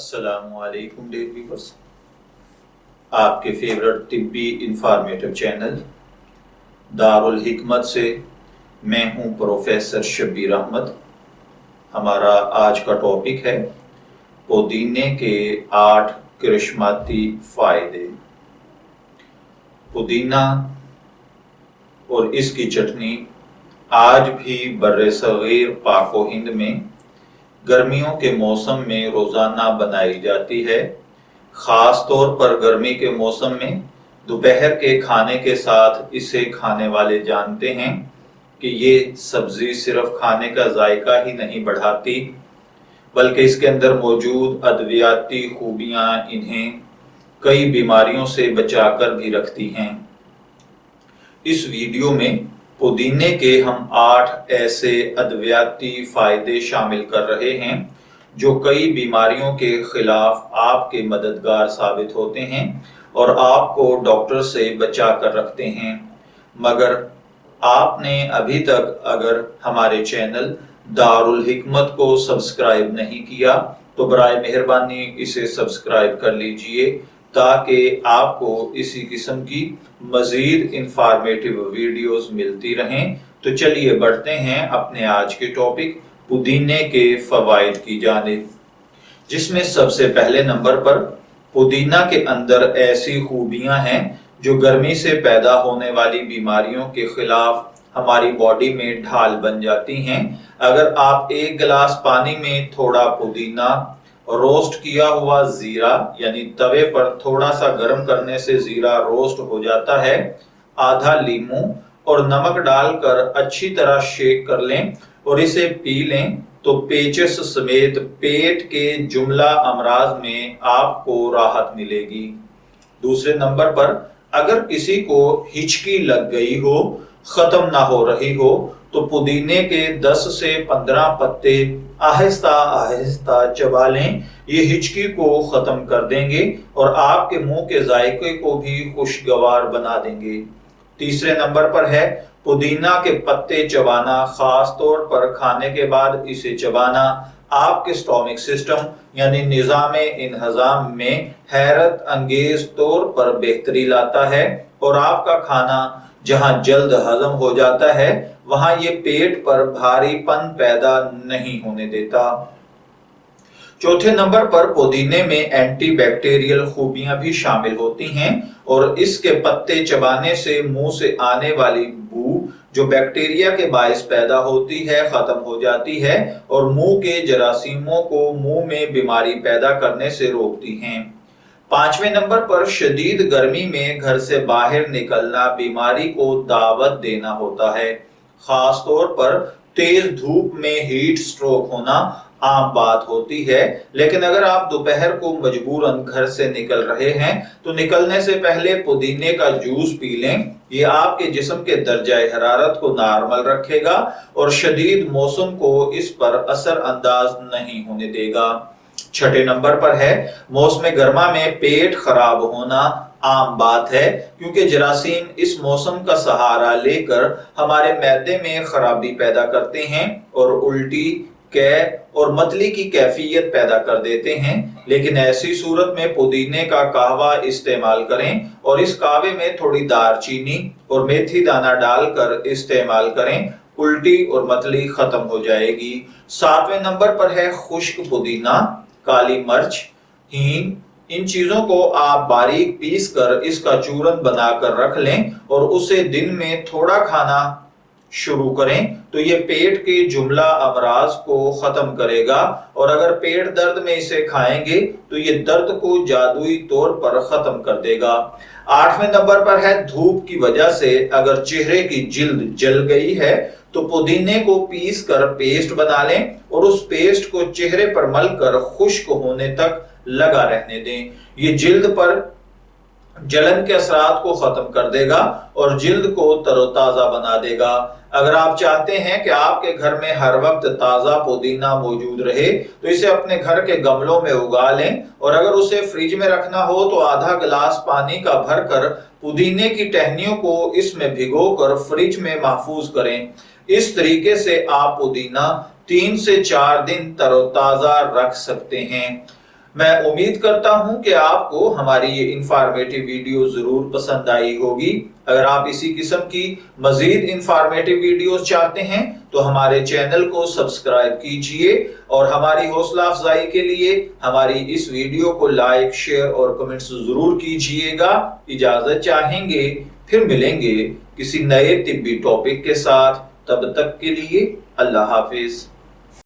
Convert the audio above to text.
असलकुम dear viewers आपके favourite तिब्बी इंफॉर्मेटिव चैनल दारुल हिकमत से मैं हूँ प्रोफेसर शब्बीर अहमद हमारा आज का टॉपिक है पुदीने के आठ करिश्माती फ़ायदे। पुदीना और इसकी चटनी आज भी बर सग़ीर पाको हिंद में गर्मियों के मौसम में रोज़ाना बनाई जाती है। ख़ास तौर पर गर्मी के मौसम में दोपहर के खाने के साथ इसे खाने वाले जानते हैं कि ये सब्ज़ी सिर्फ़ खाने का जायका ही नहीं बढ़ाती, बल्कि इसके अंदर मौजूद अद्वियाती खूबियाँ इन्हें कई बीमारियों से बचाकर भी रखती हैं। इस वीडियो में पुदीने के हम आठ ऐसे अद्वियाती फ़ायदे शामिल कर रहे हैं, जो कई बीमारियों के खिलाफ आपके मददगार साबित होते हैं और आपको डॉक्टर से बचा कर रखते हैं। मगर आपने अभी तक अगर हमारे चैनल दारुल हिकमत को सब्सक्राइब नहीं किया तो बरए मेहरबानी इसे सब्सक्राइब कर लीजिए ताकि आपको इसी किस्म की मजीद इंफॉर्मेटिव वीडियोस मिलती रहें। तो चलिए बढ़ते हैं अपने आज के टॉपिक पुदीने के फवायद की जानिब। जिसमें सबसे पहले नंबर पर, पुदीना के अंदर ऐसी खूबियाँ हैं जो गर्मी से पैदा होने वाली बीमारियों के खिलाफ हमारी बॉडी में ढाल बन जाती हैं। अगर आप एक गिलास पानी में थोड़ा पुदीना रोस्ट किया हुआ जीरा, यानी तवे पर थोड़ा सा गर्म करने से जीरा रोस्ट हो जाता है। आधा लीमू और नमक डालकर अच्छी तरह शेक कर लें और इसे पी लें। तो पेचस समेत पेट के जुमला अमराज में आपको राहत मिलेगी। दूसरे नंबर पर, अगर किसी को हिचकी लग गई हो, खत्म ना हो रही हो तो पुदीने के 10 से 15 पत्ते आहिस्ता आहिस्ता चबा लें। ये हिचकी को खत्म कर देंगे और आपके मुँह के जायके को भी खुशगवार बना देंगे। तीसरे नंबर पर है, पुदीना के पत्ते चबाना, खास तौर पर खाने के बाद इसे चबाना आपके स्टोमिक सिस्टम, यानी निज़ाम इनहजाम में हैरत अंगेज तौर पर बेहतरी लाता है और आपका खाना जहाँ जल्द हजम हो जाता है, वहाँ ये पेट पर भारीपन पैदा नहीं होने देता। चौथे नंबर पर पुदीने में एंटीबैक्टीरियल खूबियाँ भी शामिल होती हैं और इसके पत्ते चबाने से मुँह से आने वाली बू, जो बैक्टीरिया के बायस पैदा होती है, खत्म हो जाती है और मुँह के जरासीमों को मुँह में बीमारी पैदा करने से रोकती हैं। पाँचवें नंबर पर शदीद गर्मी में घर से बाहर निकलना बीमारी को दावत देना होता है। खास तौर पर तेज धूप में हीट स्ट्रोक होना आम बात होती है। लेकिन अगर आप दोपहर को मजबूरन घर से निकल रहे हैं तो निकलने से पहले पुदीने का जूस पी लें। ये आपके जिस्म के दर्जा हरारत को नॉर्मल रखेगा और शदीद मौसम को इस पर असर अंदाज नहीं होने देगा। छठे नंबर पर है। मौसम गर्मा में पेट खराब होना आम बात है, क्योंकि जरासीम इस मौसम का सहारा लेकर हमारे मैदे में खराबी पैदा करते हैं और उल्टी कै और मतली की कैफियत पैदा कर देते हैं। लेकिन ऐसी सूरत में पुदीने का कहवा इस्तेमाल करें और इस कावे में थोड़ी दारचीनी और मेथी दाना डालकर इस्तेमाल करें। उल्टी और मतली खत्म हो जाएगी। सातवें नंबर पर है खुश्क पुदीना। काली मिर्च, हींग, इन चीज़ों को आप बारीक पीस कर इसका चूरन बनाकर रख लें और उसे दिन में थोड़ा खाना शुरू करें। तो ये पेट के जुमला अमराज को खत्म करेगा और अगर पेट दर्द में इसे खाएँगे तो ये दर्द को जादुई तौर पर खत्म कर देगा। आठवें नंबर पर है, धूप की वजह से अगर चेहरे की जिल्द जल गई है तो पुदीने को पीस कर पेस्ट बना लें और उस पेस्ट को चेहरे पर मलकर खुश्क होने तक लगा रहने दें। ये जिल्द पर जलन के असरात को खत्म कर देगा और जिल्द को तरोताजा बना देगा। अगर आप चाहते हैं कि आपके घर में हर वक्त ताज़ा पुदीना मौजूद रहे तो इसे अपने घर के गमलों में उगा लें और अगर उसे फ्रिज में रखना हो तो आधा गिलास पानी का भरकर पुदीने की टहनियों को इसमें भिगोकर फ्रिज में महफूज करें। इस तरीके से आप पुदीना तीन से चार दिन तरोताज़ा रख सकते हैं। मैं उम्मीद करता हूँ कि आपको हमारी ये इंफॉर्मेटिव वीडियो ज़रूर पसंद आई होगी। अगर आप इसी किस्म की मजीद इंफॉर्मेटिव वीडियोस चाहते हैं तो हमारे चैनल को सब्सक्राइब कीजिए और हमारी हौसला अफजाई के लिए हमारी इस वीडियो को लाइक शेयर और कमेंट्स ज़रूर कीजिएगा। इजाज़त चाहेंगे, फिर मिलेंगे किसी नए तिब्बी टॉपिक के साथ। तब तक के लिए अल्लाह हाफिज।